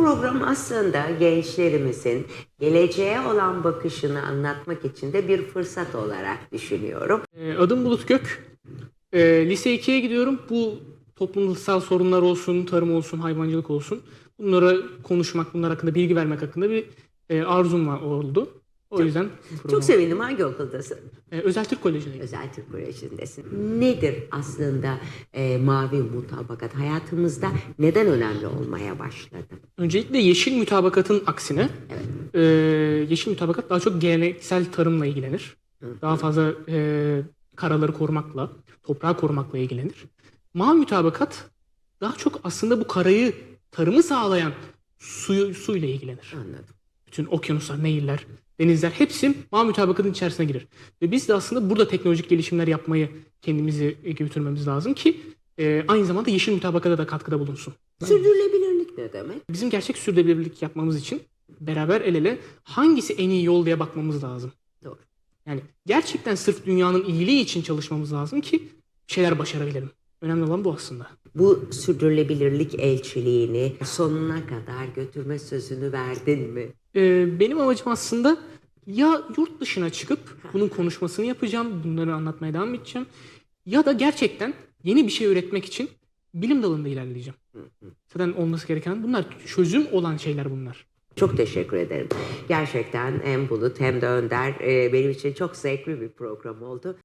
program aslında gençlerimizin geleceğe olan bakışını anlatmak için de bir fırsat olarak düşünüyorum. Ee, Adım Bulut Gök. Ee, Lise 2'ye gidiyorum. Bu toplumsal sorunlar olsun, tarım olsun, hayvancılık olsun. Bunlara konuşmak, bunlar hakkında bilgi vermek hakkında bir e, arzum var oldu. O yüzden Çok program- sevindim. Hangi okuldasın? Ee, Özel Türk Koleji'ndeyim. Özel Türk Koleji'ndesin. Nedir aslında e, mavi mutabakat hayatımızda neden önemli olmaya başladı? Öncelikle yeşil mütabakatın aksine e, yeşil mütabakat daha çok geleneksel tarımla ilgilenir. Daha fazla e, karaları korumakla, toprağı korumakla ilgilenir. Mavi mütabakat daha çok aslında bu karayı, tarımı sağlayan suyu, suyla ilgilenir. Anladım. Bütün okyanuslar, nehirler, denizler hepsi mavi mütabakatın içerisine girer. Ve biz de aslında burada teknolojik gelişimler yapmayı kendimizi götürmemiz lazım ki e, aynı zamanda yeşil mütabakata da katkıda bulunsun. Sürdürülebilirlik ne demek? Bizim gerçek sürdürülebilirlik yapmamız için beraber el ele hangisi en iyi yol diye bakmamız lazım. Doğru. Yani gerçekten sırf dünyanın iyiliği için çalışmamız lazım ki şeyler başarabilelim. Önemli olan bu aslında. Bu sürdürülebilirlik elçiliğini sonuna kadar götürme sözünü verdin mi? Ee, benim amacım aslında ya yurt dışına çıkıp bunun konuşmasını yapacağım, bunları anlatmaya devam edeceğim. Ya da gerçekten yeni bir şey üretmek için bilim dalında ilerleyeceğim. Zaten olması gereken bunlar çözüm olan şeyler bunlar. Çok teşekkür ederim. Gerçekten hem Bulut hem de Önder e, benim için çok zevkli bir program oldu.